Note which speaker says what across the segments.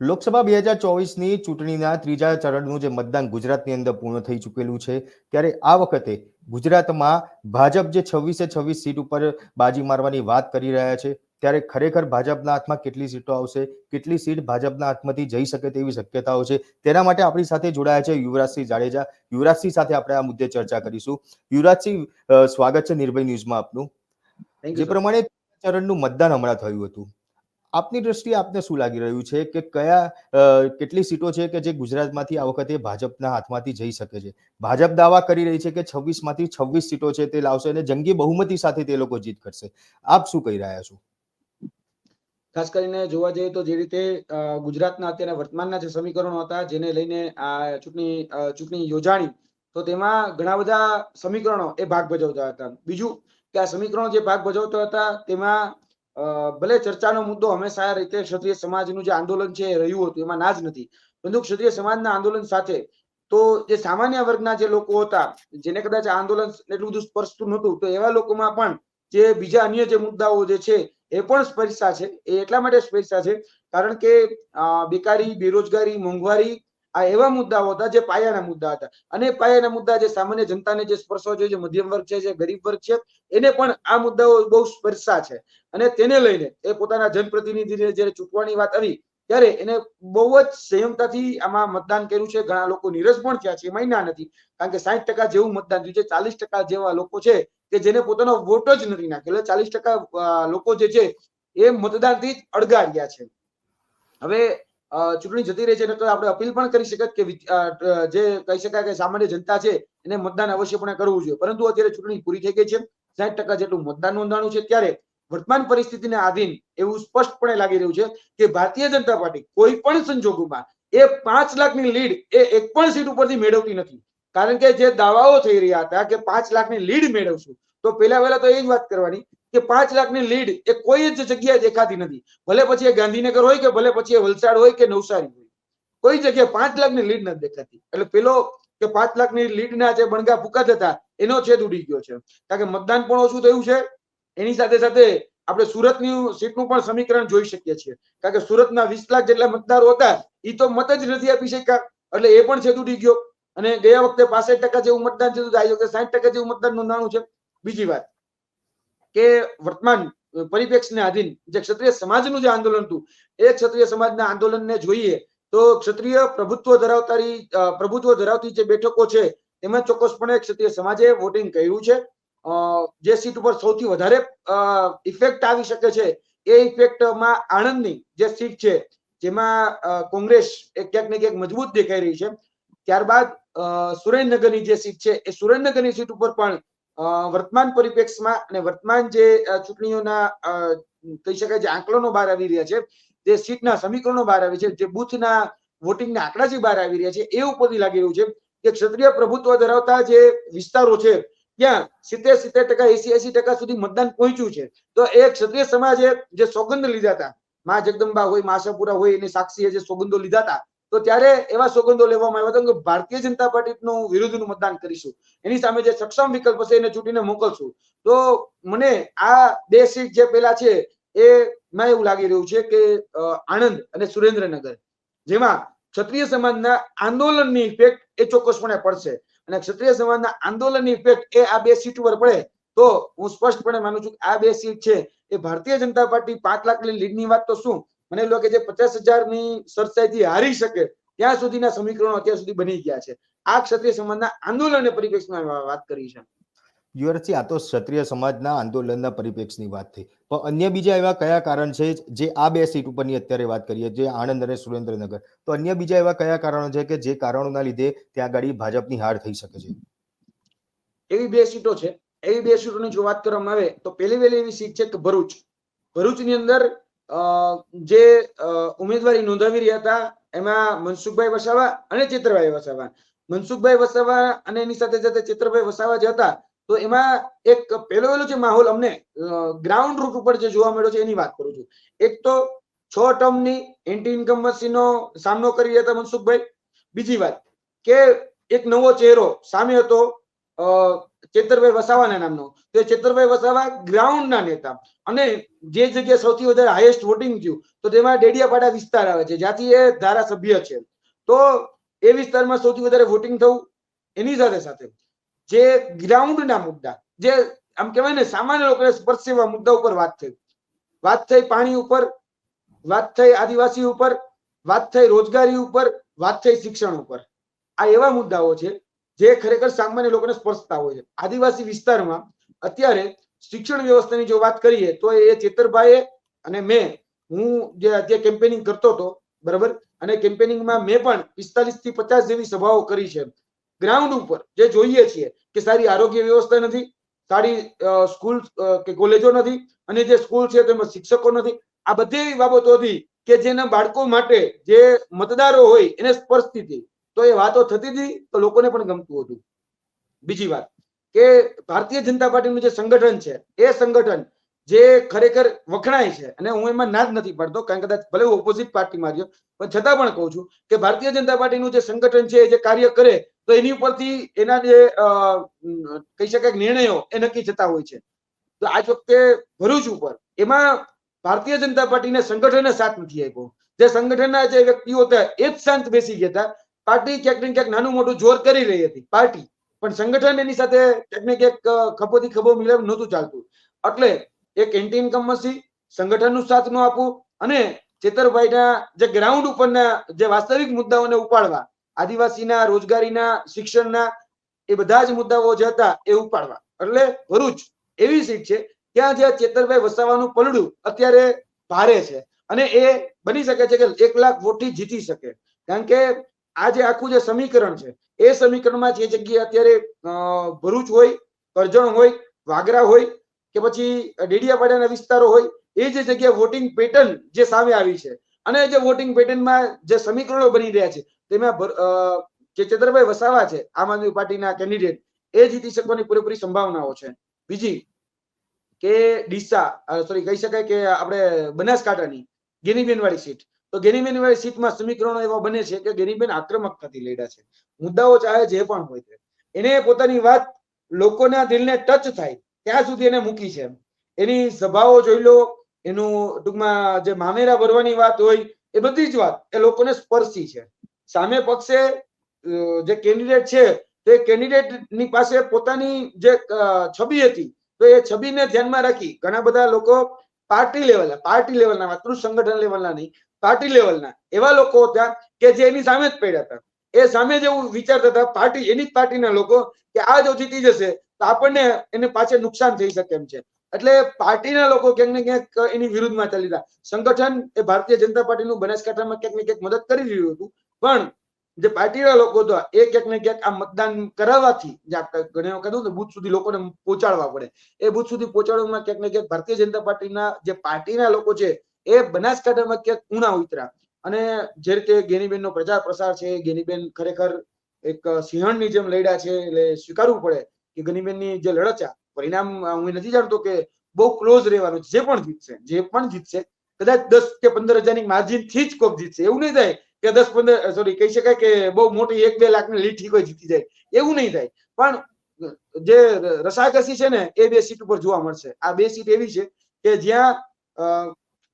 Speaker 1: લોકસભા બે હજાર ચોવીસની ચૂંટણીના ત્રીજા ચરણનું જે મતદાન ગુજરાતની અંદર પૂર્ણ થઈ ચૂકેલું છે ત્યારે આ વખતે ગુજરાતમાં ભાજપ જે છવ્વીસે છવ્વીસ સીટ ઉપર બાજી મારવાની વાત કરી રહ્યા છે ત્યારે ખરેખર ભાજપના હાથમાં કેટલી સીટો આવશે કેટલી સીટ ભાજપના હાથમાંથી જઈ શકે તેવી શક્યતાઓ છે તેના માટે આપણી સાથે જોડાયા છે યુવરાજસિંહ જાડેજા. યુવરાજસિંહ સાથે આપણે આ મુદ્દે ચર્ચા કરીશું. યુવરાજસિંહ સ્વાગત છે નિર્ભય ન્યૂઝમાં આપનું. જે પ્રમાણે ચરણનું મતદાન હમણાં થયું હતું. આપની દ્રષ્ટિએ આપને શું લાગી રહ્યું છે કે કયા કેટલી સીટો છે કે જે ગુજરાતમાંથી આ વખતે ભાજપના હાથમાંથી જઈ શકે છે? ભાજપ દાવા કરી રહી છે કે છવ્વીસમાંથી છવ્વીસ સીટો છે તે લાવશે અને જંગી બહુમતી સાથે તે લોકો જીત કરશે. આપ શું કહી રહ્યા છો?
Speaker 2: ખાસ કરીને જોવા જઈએ તો જે રીતે ગુજરાતના અત્યારે વર્તમાનના જે સમીકરણો હતા જેને લઈને આ ચૂંટણી ચૂંટણી યોજાણી, તો તેમાં ઘણા બધા સમીકરણો એ ભાગ ભજવતા હતા. બીજું કે આ સમીકરણો જે ભાગ ભજવતા હતા તેમાં ભલે ચર્ચાનો મુદ્દો હંમેશા રીતે ક્ષત્રિય સમાજનું જે આંદોલન છે એ રહ્યું હતું, એમાં ના જ નથી. પરંતુ ક્ષત્રિય સમાજના આંદોલન સાથે તો જે સામાન્ય વર્ગના જે લોકો હતા, જેને કદાચ આંદોલન એટલું બધું સ્પર્શતું નહોતું, તો એવા લોકોમાં પણ જે બીજા અન્ય જે મુદ્દાઓ જે છે એ પણ સ્પર્શા છે. એ એટલા માટે સ્પર્શા છે કારણ કે બેકારી, બેરોજગારી, મોંઘવારી આ એવા મુદ્દાઓ હતા જે પાયાના મુદ્દા હતા. અને પાયાના મુદ્દા જે સામાન્ય જનતાને જે સ્પર્શો છે જે મધ્યમ વર્ગ છે, જે ગરીબ વર્ગ છે, એને પણ આ મુદ્દાઓ બહુ સ્પર્શા છે. અને તેને લઈને એ પોતાના જનપ્રતિનિધિને જ્યારે ચૂંટવાની વાત આવી, ત્યારે એને બહુ જ સંયમતાથી આમાં મતદાન કર્યું છે. ઘણા લોકો નીરસ પણ થયા છે એમાંય ના નથી. કારણ કે સાહીઠ ટકા જેવું મતદાન થયું છે, ચાલીસ ટકા જેવા લોકો છે કે જેને પોતાનો વોટ જ નથી નાખેલો ચાલીસ ટકા લોકો જે છે એ મતદાનથી જ અળગા છે. હવે ચૂંટણી જતી રહી છે નકર આપણે અપીલ પણ કરી શકત કે જે કહી શકાય કે સામાન્ય જનતા છે એને મતદાન અવશ્યપણે કરવું જોઈએ. પરંતુ અત્યારે ચૂંટણી પૂરી થઈ ગઈ છે. સાઠ ટકા જેટલું મતદાન નોંધાણું છે. ત્યારે વર્તમાન પરિસ્થિતિને આધીન એવું સ્પષ્ટપણે લાગી રહ્યું છે કે ભારતીય જનતા પાર્ટી કોઈ પણ સંજોગોમાં એ પાંચ લાખની લીડ એ એક પણ સીટ ઉપરથી મેળવતી નથી. કારણ કે જે દાવાઓ થઈ રહ્યા હતા કે પાંચ લાખની લીડ મેળવશું, તો પહેલા વહેલા તો એ જ વાત કરવાની કે પાંચ લાખની લીડ એ કોઈ જ જગ્યાએ દેખાતી નથી. ભલે પછી એ ગાંધીનગર હોય કે ભલે પછી એ વલસાડ હોય કે નવસારી હોય. કોઈ જગ્યાએ પાંચ લાખની લીડ નથી દેખાતી. એટલે પેલો કે પાંચ લાખની લીડના જે બણગા ફૂંકાત હતા, એનો છેદ ઉડી ગયો છે. કારણ કે મતદાન પણ ઓછું થયું છે. એની સાથે સાથે આપણે સુરતની સીટનું પણ સમીકરણ જોઈ શકીએ છીએ. કારણ કે સુરતના વીસ લાખ જેટલા મતદારો હતા એ તો મત જ નથી આપી શક્યા. એટલે એ પણ છેદ ઉડી ગયો. અને ગયા વખતે પાસઠ ટકા જેવું મતદાન થયું હતું આ વખતે ટકા જેવું મતદાન નોંધાણું છે. બીજી વાત. કે વર્તમાન પરિપ્રેક્ષને આધીન જે ક્ષત્રિય સમાજનું જે આંદોલન હતું, એ ક્ષત્રિય સમાજના આંદોલનને જોઈએ તો ક્ષત્રિય પ્રભુત્વ ધરાવતારી પ્રભુત્વ ધરાવતી જે બેઠકો છે, એમાં ચોક્કસપણે ક્ષત્રિય સમાજે વોટિંગ કર્યું છે. જે સીટ ઉપર સૌથી વધારે ઇફેક્ટ આવી શકે છે, એ ઇફેક્ટમાં આણંદની જે સીટ છે, જેમાં કોંગ્રેસ ક્યાંક ને ક્યાંક મજબૂત દેખાઈ રહી છે. ત્યારબાદ સુરેન્દ્રનગરની જે સીટ છે, એ સુરેન્દ્રનગરની સીટ ઉપર પણ વર્તમાન પરિપ્રેક્ષમાં અને વર્તમાન જે ચૂંટણીઓના કહી શકાય જે આંકલનો બહાર આવી રહ્યા છે, જે સીટના સમીકરણો બહાર આવી છે, જે બુથના વોટિંગના આંકડા જે બહાર આવી રહ્યા છે, એ ઉપરથી લાગી રહ્યું છે કે ક્ષત્રિય પ્રભુત્વ ધરાવતા જે વિસ્તારો છે, ત્યાં સિત્તેર સિત્તેર ટકા, એસી એસી ટકા સુધી મતદાન પહોંચ્યું છે. તો એ ક્ષત્રિય સમાજે જે સોગંદ લીધા હતા, મા જગદંબા હોય માસાપુરા હોય એની સાક્ષીએ જે સોગંદો લીધા હતા તો ત્યારે એવા સોગંદો લેવામાં આવ્યા હતા કે ભારતીય જનતા પાર્ટીનું વિરુદ્ધનું મતદાન કરીશું. એની સામે જે સક્ષમ વિકલ્પ છે એને ચૂંટીને મોકલશું. તો મને આ બે સીટ જે પેલા છે એ મેં એવું લાગી રહ્યું છે કે આણંદ અને સુરેન્દ્રનગર, જેમાં ક્ષત્રિય સમાજના આંદોલનની ઇફેક્ટ એ ચોક્કસપણે પડશે. અને ક્ષત્રિય સમાજના આંદોલનની ઇફેક્ટ એ આ બે સીટ ઉપર પડે, તો હું સ્પષ્ટપણે માનું છું કે આ બે સીટ છે એ ભારતીય જનતા પાર્ટી પાંચ લાખની લીડની વાત તો શું? મને લો કે જે પચાસ હજારની સરસાઈથી હારી શકે ત્યાં સુધીના સમીકરણો અત્યાર સુધી બની ગયા છે. આ ક્ષત્રિય સમાજના આંદોલન પરિપ્રેક્ષમાં વાત કરી છે.
Speaker 1: યુવરાજસિંહ આ તો ક્ષત્રિય સમાજના આંદોલનના પરિપ્રેક્ષની વાત થઈ. પણ અન્ય બીજા એવા કયા કારણ છે જે આ બે સીટ ઉપરની અત્યારે વાત કરીએ જે આણંદ અને સુરેન્દ્રનગર? તો અન્ય બીજા એવા કયા કારણો છે કે જે કારણોના લીધે ત્યાં આગળ ભાજપની હાર થઈ શકે છે?
Speaker 2: એવી બે સીટો છે. એવી બે સીટોની જો વાત કરવામાં આવે તો પહેલી વહેલી એવી સીટ છે કે ભરૂચ. ભરૂચની અંદર જે ઉમેદવારી નોંધાવી રહ્યા હતા, એમાં મનસુખભાઈ વસાવા અને ચિત્રભાઈ વસાવા. મનસુખભાઈ વસાવા અને એની સાથે સાથે ચિત્રભાઈ વસાવા જે હતા. તો એમાં એક પહેલો વહેલો જે માહોલ અમને ગ્રાઉન્ડ રૂટ ઉપર જે જોવા મળ્યો છે, એની વાત કરું છું. એક તો છ ટર્મની એન્ટી ઇન્કમ્બન્સીનો સામનો કરી રહ્યા હતા મનસુખભાઈ. બીજી વાત કે એક નવો ચહેરો સામે હતો. ચેતરભાઈ વસાવાના નામનો. તો ચેતરભાઈ વસાવા ગ્રાઉન્ડના નેતા. અને જે જગ્યાએ સૌથી વધારે હાઈએસ્ટ વોટિંગ થયું, તો તેમાં ડેડિયાપાડા વિસ્તાર આવે છે, જ્યાંથી એ ધારાસભ્ય છે. તો એ વિસ્તારમાં સૌથી વધારે વોટિંગ થવું એની સાથે સાથે જે ગ્રાઉન્ડના મુદ્દા, જે આમ કહેવાય ને, સામાન્ય લોકોને સ્પર્શે એવા મુદ્દા ઉપર વાત થઈ. વાત થઈ પાણી ઉપર, વાત થઈ આદિવાસી ઉપર, વાત થઈ રોજગારી ઉપર, વાત થઈ શિક્ષણ ઉપર. આ એવા મુદ્દાઓ છે જે ખરેખર સામાન્ય લોકોને સ્પર્શતા હોય છે. આદિવાસી વિસ્તારમાં અત્યારે શિક્ષણ વ્યવસ્થાની જો વાત કરીએ, તો એ ચેતરભાઈએ અને મેં, હું જે અત્યારે કેમ્પેનિંગ કરતો હતો, બરાબર? અને કેમ્પેનિંગમાં મેં પણ પિસ્તાલીસથી પચાસ જેવી સભાઓ કરી છે. ગ્રાઉન્ડ ઉપર જે જોઈએ છીએ કે સારી આરોગ્ય વ્યવસ્થા નથી, સારી સ્કૂલ કે કોલેજો નથી, અને જે સ્કૂલ છે તેમાં શિક્ષકો નથી. આ બધી બાબતો હતી કે જેના બાળકો માટે જે મતદારો હોય એને સ્પર્શતી હતી તો એ વાતો થતી હતી, તો લોકોને પણ ગમતું હતું. બીજી વાત, કે ભારતીય જનતા પાર્ટીનું જે સંગઠન છે, એ સંગઠન જે ખરેખર વખણાય છે, અને હું એમાં ના જ નથી પાડતો, કારણ કદાચ ભલે ઓપોઝિટ પાર્ટીમાં માર્યો પણ છતાં પણ કહું છું કે ભારતીય જનતા પાર્ટીનું જે સંગઠન છે જે કાર્ય કરે, તો એની ઉપરથી એના જે કહી શકાય નિર્ણયો એ નક્કી થતા હોય છે. તો આજ વખતે ભરૂચ ઉપર એમાં ભારતીય જનતા પાર્ટીને સંગઠને સાથ નથી આપ્યો. જે સંગઠનના જે વ્યક્તિઓ હતા, એ જ શાંત બેસી ગયા હતા પાર્ટી ક્યાંક ક્યાંક નાનું મોટું જોર કરી રહી હતી, પાર્ટી. પણ સંગઠન એની સાથે ક્યાંક ને ક્યાંક ખભોથી ખભો મિલાવ નહોતું ચાલતું. એટલે એક એન્ટી ઇન્કમસી સંગઠનનું સાથ ન આપવું અને ચેતરભાઈના જે ગ્રાઉન્ડ ઉપરના જે વાસ્તવિક મુદ્દાઓને ઉપાડવા, આદિવાસીના, રોજગારીના, શિક્ષણના, એ બધા જ મુદ્દાઓ જે હતા એ ઉપાડવા. એટલે ભરૂચ એવી સીટ છે, ત્યાં જે ચેતરભાઈ વસાવાનું પલડું અત્યારે ભારે છે. અને એ બની શકે છે કે એક લાખ વોટથી જીતી શકે. કારણ કે આ જે આખું જે સમીકરણ છે, એ સમીકરણમાં જે જગ્યાએ અત્યારે ભરૂચ હોય, કરજણ હોય, વાગરા હોય, કે પછી ડેડિયાપાડાના વિસ્તારો હોય, એ જે જગ્યાએ વોટિંગ પેટર્ન જે સામે આવી છે અને જે વોટિંગ પેટર્નમાં જે સમીકરણો બની રહ્યા છે, તેમાં જે ચંદ્રભાઈ વસાવા છે, આમ આદમી પાર્ટીના કેન્ડિડેટ એ જીતી શકવાની પૂરેપૂરી સંભાવનાઓ છે. બીજી, કે ડીસા સોરી કહી શકાય કે આપણે બનાસકાંઠાની ગિનીબેન વાળી સીટ તો ગેનીબેન વાળી સમીકરણો એવા બને છે કે ગેનીબેન આક્રમકતાથી લડ્યા છે. મુદ્દાઓ ચાહે જે પણ હોય છે. એને પોતાની વાત લોકોના દિલને ટચ થાય ત્યાં સુધી એને મૂકી છે. એની સભાઓ જોઈ લો, એનું ટૂંકમાં જે મામેરા ભરવાની વાત હોય, એ બધી જ વાત એ લોકોને સ્પર્શી છે. સામે પક્ષે જે કેન્ડિડેટ છે, તે કેન્ડિડેટની પાસે પોતાની જે છબી હતી, તો એ છબીને ધ્યાનમાં રાખી ઘણા બધા લોકો પાર્ટી લેવલના પાર્ટી લેવલના માત્ર સંગઠન લેવલના નહીં પાર્ટી લેવલના. એવા લોકો હતા કે જે એની સામે જ પડ્યા હતા. એ સામે જેવું વિચારતા હતા, પાર્ટી, એની જ પાર્ટીના લોકો, કે આ જો જીતી જશે, તો આપણને એને પાછળ નુકસાન થઈ શકે એમ છે. એટલે પાર્ટીના લોકો ક્યાંક ને ક્યાંક એની વિરુદ્ધમાં ચાલી રહ્યા. સંગઠન એ ભારતીય જનતા પાર્ટીનું બનાસકાંઠામાં ક્યાંક ને ક્યાંક મદદ કરી રહ્યું હતું. પણ જે પાર્ટીના લોકો હતા, એ ક્યાંક ને ક્યાંક આ મતદાન કરાવવાથી, જે આપણે ઘણી વખત હતું બુથ સુધી લોકોને પહોંચાડવા પડે. એ બુથ સુધી પહોંચાડવામાં ક્યાંક ને ક્યાંક ભારતીય જનતા પાર્ટીના જે પાર્ટીના લોકો છે એ બનાસકાંઠામાં ક્યાંક ઉણા ઉતર્યા અને જે રીતે ગેનીબેનનો પ્રચાર પ્રસાર છે, ગેનીબેન ખરેખર એક સિંહણની જેમ લડ્યા છે, એટલે સ્વીકારવું પડે કે ગનીબેનની જે લડત છે પરિણામ હું નથી જાણતો કે બહુ ક્લોઝ રહેવાનું જે પણ જીતશે, જે પણ જીતશે, કદાચ દસ કે પંદર હજારની માર્જિનથી જ કોક જીતશે. એવું નહીં થાય કે દસ પંદર સોરી કહી શકાય કે બહુ મોટી એક બે લાખની લીડથી કોઈ જીતી જાય. એવું નહીં થાય. પણ જે રસાકસી છે ને, એ બે સીટ ઉપર જોવા મળશે. આ બે સીટ એવી છે કે જ્યાં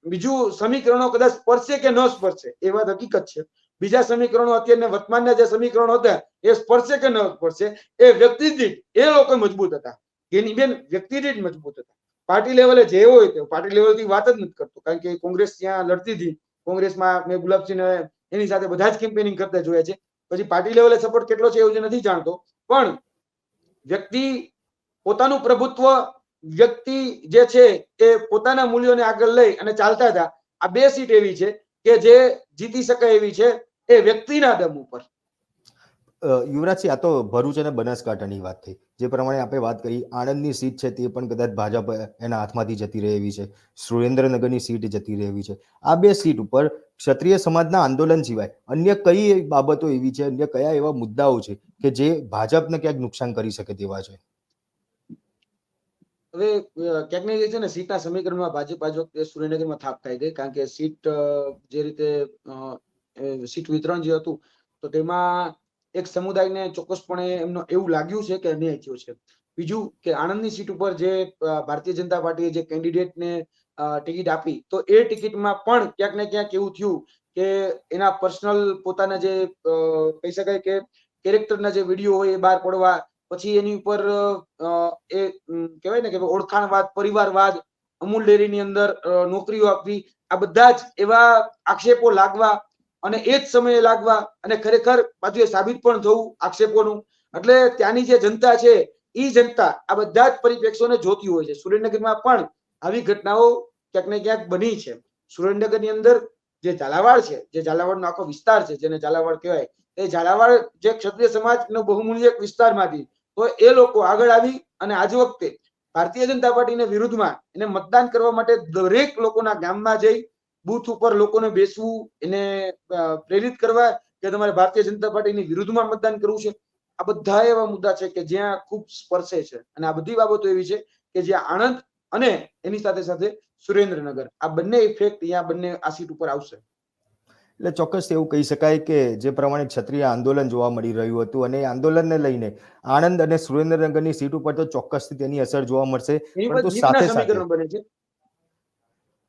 Speaker 2: બીજું સમીકરણો કદાચ સ્પર્શે કે ન સ્પર્શે, એ વાત હકીકત છે. બીજા સમીકરણો અત્યારના વર્તમાનના જે સમીકરણો હતા, એ સ્પર્શે કે ન સ્પર્શે, એ વ્યક્તિ દીઠ એ લોકો મજબૂત હતા. એની બેન વ્યક્તિ દીઠ મજબૂત હતા. પાર્ટી લેવલે જે હોય તે, પાર્ટી લેવલથી વાત જ નથી કરતો. કારણ કે કોંગ્રેસ ત્યાં લડતી હતી. કોંગ્રેસમાં મેં ગુલાબસિંહ એની સાથે બધા જ કેમ્પેનિંગ કરતા જોયા છે. પછી પાર્ટી લેવલે સપોર્ટ કેટલો છે એવું નથી જાણતો. પણ વ્યક્તિ પોતાનું પ્રભુત્વ વ્યક્તિ જે છે એ પોતાના મૂલ્યોને આગળ લઈ અને ચાલતા હતા, આ બે સીટ એવી છે કે જે જીતી શકાય એવી છે, એ વ્યક્તિના દમ ઉપર.
Speaker 1: યુવરાજસિંહ, આ તો ભરૂચ અને બનાસકાંઠાની વાત થઈ. જે પ્રમાણે આપણે વાત કરી, આણંદની સીટ છે તે પણ કદાચ ભાજપ એના હાથમાંથી જતી રહેવી છે. સુરેન્દ્રનગરની સીટ જતી રહેવી છે. આ બે સીટ ઉપર ક્ષત્રિય સમાજના આંદોલન સિવાય અન્ય કઈ બાબતો એવી છે, અન્ય કયા એવા મુદ્દાઓ છે કે જે ભાજપને ક્યાંક નુકસાન કરી શકે તેવા છે?
Speaker 2: હવે ક્યાંક ને છે ને સીટના સમીકરણમાં ભાજપ આજ વખતે સુરેન્દ્રનગરમાં થાપ ખાઈ ગઈ, કારણ કે સીટ જે રીતે સીટ વિતરણ જે હતું, તો તેમાં એક સમુદાયને ચોક્કસપણે એમનો, એવું લાગ્યું છે કે અન્યાય થયો છે. બીજું કે આણંદની સીટ ઉપર જે ભારતીય જનતા પાર્ટીએ જે કેન્ડિડેટને ટિકિટ આપી, તો એ ટિકિટમાં પણ ક્યાંક ને ક્યાંક એવું થયું કે એના પર્સનલ પોતાના જે કહી શકાય કે કેરેક્ટરના જે વીડિયો હોય એ બહાર પડવા પછી એની ઉપર એ કહેવાય ને કે ઓળખાણવાદ, પરિવારવાદ, અમૂલ ડેરીની અંદર નોકરીઓ આપવી, આ બધા જ એવા આક્ષેપો લાગવા અને એ જ સમયે લાગવા અને ખરેખર પાછું સાબિત પણ થવું આક્ષેપોનું. એટલે ત્યાંની જે જનતા છે એ જનતા આ બધા જ પરિપ્રેક્ષોને જોતી હોય છે. સુરેન્દ્રનગરમાં પણ આવી ઘટનાઓ ક્યાંક ને ક્યાંક બની છે. સુરેન્દ્રનગરની અંદર જે ઝાલાવાડ છે, જે ઝાલાવાડનો આખો વિસ્તાર છે, જેને ઝાલાવાડ કહેવાય, એ ઝાલાવાડ જે ક્ષત્રિય સમાજનો બહુમૂલ્ય એક વિસ્તારમાંથી તો એ લોકો આગળ આવી અને આજ વખતે ભારતીય જનતા પાર્ટીને વિરુદ્ધમાં એને મતદાન કરવા માટે દરેક લોકોના ગામમાં જઈ બુથ ઉપર લોકોને બેસવું, એને પ્રેરિત કરવા કે તમારે ભારતીય જનતા પાર્ટીની વિરુદ્ધમાં મતદાન કરવું છે. આ બધા એવા મુદ્દા છે કે જ્યાં ખૂબ સ્પર્શે છે. અને આ બધી બાબતો એવી છે કે જ્યાં આણંદ અને એની સાથે સાથે સુરેન્દ્રનગર. આ બંને ઇફેક્ટ અહીંયા બંને આ સીટ ઉપર આવશે.
Speaker 1: એટલે ચોક્કસ એવું કહી શકાય કે જે પ્રમાણે ક્ષત્રિય આંદોલન જોવા મળી રહ્યું હતું અને આંદોલનને લઈને આણંદ અને સુરેન્દ્રનગરની સીટ ઉપર તો ચોક્કસથી તેની અસર જોવા મળશે પરંતુ સાથે સાથે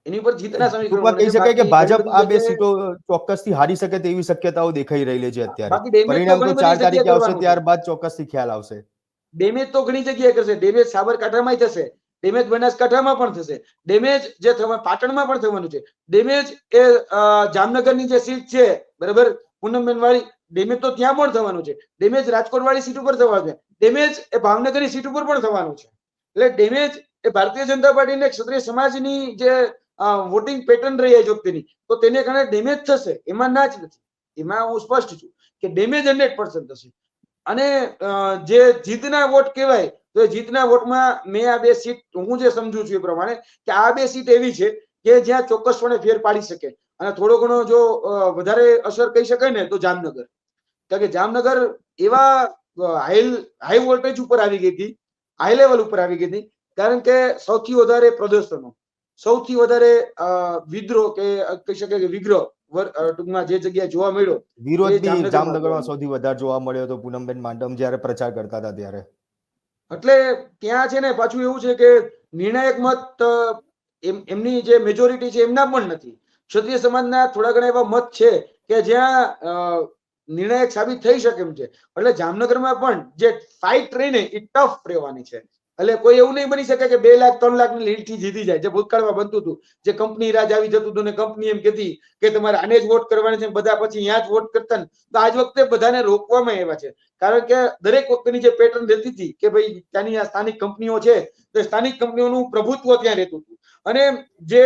Speaker 2: એની ઉપર જીતના સમીકરણ
Speaker 1: કહી શકાય કે ભાજપ આ બે સીટો ચોક્કસથી હારી શકે તેવી શક્યતાઓ દેખાઈ રહેલી છે અત્યારે. પરિણામ તો ચાર તારીખે આવશે. ત્યારબાદ ચોક્કસથી ખ્યાલ આવશે.
Speaker 2: ડેમેજ તો ઘણી જગ્યાએ કરશે. ડેમેજ સાબરકાંઠામાં થશે. ડેમેજ બનાસકાંઠામાં પણ થશે. ડેમેજ જે થવા પાટણમાં પણ થવાનું છે. ડેમેજ એ જામનગરની જે સીટ છે, બરાબર? પૂનમબેન વાળી ડેમેજ તો ત્યાં પણ થવાનું છે. ડેમેજ રાજકોટ વાળી સીટ ઉપર થવાનું છે. ડેમેજ એ ભાવનગરની સીટ ઉપર પણ થવાનું છે. એટલે ડેમેજ એ ભારતીય જનતા પાર્ટીને ક્ષત્રિય સમાજની જે વોટિંગ પેટર્ન રહી આ વખતેની તો તેને કારણે ડેમેજ થશે. એમાં ના જ નથી. એમાં હું સ્પષ્ટ છું કે ડેમેજ હંડ્રેડ પર્સન્ટ થશે. અને જે જીતના વોટ કહેવાય તો જીતના વોટમાં મેં આ બે સીટ હું જે સમજુ છું એ પ્રમાણે કે આ બે સીટ એવી છે કે જ્યાં ચોક્કસપણે ફેર પાડી શકે. અને થોડો ઘણો જો વધારે અસર કહી શકાય ને તો જામનગર. કારણ કે જામનગર એવા હાઈ હાઈ વોલ્ટેજ ઉપર આવી ગઈ હતી હાઈ લેવલ ઉપર આવી ગઈ હતી કારણ કે સૌથી વધારે પ્રદર્શનો સૌથી વધારે વિદ્રોહ કે કહી શકાય કે વિગ્રહ ટૂંકમાં જે જગ્યાએ જોવા મળ્યો
Speaker 1: વિરોધ
Speaker 2: જામનગરમાં
Speaker 1: સૌથી વધારે જોવા મળ્યો હતો પૂનમબેન માંડમ જ્યારે પ્રચાર કરતા હતા ત્યારે.
Speaker 2: એટલે ત્યાં છે ને પાછું એવું છે કે નિર્ણાયક મત એમની જે મેજોરિટી છે એમના પણ નથી. ક્ષત્રિય સમાજના થોડા ઘણા એવા મત છે કે જ્યાં નિર્ણાયક સાબિત થઈ શકે એમ છે. એટલે જામનગરમાં પણ જે ફાઇટ રહીને એ ટફ રહેવાની છે. એટલે કોઈ એવું નહીં બની શકે કે બે લાખ, ત્રણ લાખની લીડથી જીતી જાય. જે ભૂતકાળમાં બનતું હતું, જે કંપની રાજ આવી જતું હતું કંપની એમ કહેતી કે તમારે આને જ વોટ કરવાની છે બધા પછી જ વોટ કરતા તો આજ વખતે બધાને રોકવામાં આવ્યા છે. કારણ કે દરેક વખતની જે પેટર્ન રહેતી હતી કે ભાઈ ત્યાંની આ સ્થાનિક કંપનીઓ છે, તો સ્થાનિક કંપનીઓનું પ્રભુત્વ ત્યાં રહેતું હતું. અને જે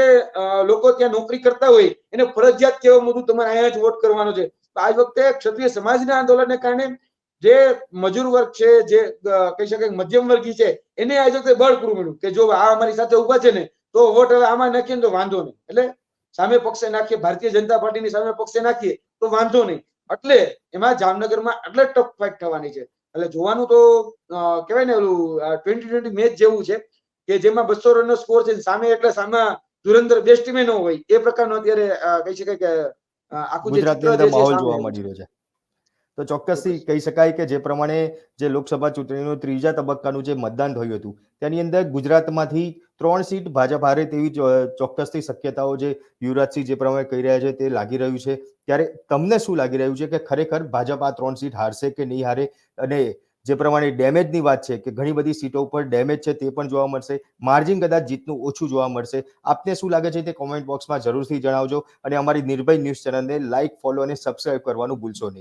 Speaker 2: લોકો ત્યાં નોકરી કરતા હોય, એને ફરજિયાત કહેવામાં હતું તમારે અહીંયા જ વોટ કરવાનો છે. તો આજ વખતે ક્ષત્રિય સમાજના આંદોલનને કારણે જે મજૂર વર્ગ છે જે કહી શકાય મધ્યમ વર્ગી છે એને આજ બળ પૂરું મળ્યું કે જો આ અમારી સાથે ઊભા છે ને તો વોટ હવે આમાં નાખીએ તો વાંધો નહીં. એટલે સામે પક્ષે નાખીએ ભારતીય જનતા પાર્ટીની સામે પક્ષે નાખીએ તો વાંધો નહીં. એટલે એમાં જામનગરમાં એટલે ટફ ફાઇટ થવાની છે. એટલે જોવાનું તો કહેવાય ને ઓલું ટ્વેન્ટી ટ્વેન્ટી મેચ જેવું છે કે જેમાં બસો રનનો સ્કોર છે સામે એટલે સામે ધુરંધર બેસ્ટ ટીમે ન હોય એ પ્રકારનો અત્યારે કહી શકાય કે આખું જે ચિત્ર છે
Speaker 1: જોવા મળી રહ્યો છે. તો ચોક્કસથી કહી શકાય કે જે પ્રમાણે જે લોકસભા ચૂંટણીનું ત્રીજા તબક્કાનું જે મતદાન થયું હતું તેની અંદર ગુજરાતમાંથી ત્રણ સીટ ભાજપ હારે તેવી ચોક્કસથી શક્યતાઓ જે યુવરાજસિંહ જે પ્રમાણે કહી રહ્યા છે તે લાગી રહ્યું છે. ત્યારે તમને શું લાગી રહ્યું છે કે ખરેખર ભાજપ આ ત્રણ સીટ હારશે કે નહીં હારે? અને જે પ્રમાણે ડેમેજની વાત છે કે ઘણી બધી સીટો ઉપર ડેમેજ છે તે પણ જોવા મળશે માર્જિન કદાચ જીતનું ઓછું જોવા મળશે આપને શું લાગે છે તે કોમેન્ટ બોક્સમાં જરૂરથી જણાવજો અને અમારી નિર્ભય ન્યૂઝ ચેનલને લાઇક ફોલો અને સબસ્ક્રાઇબ કરવાનું ભૂલશો નહીં.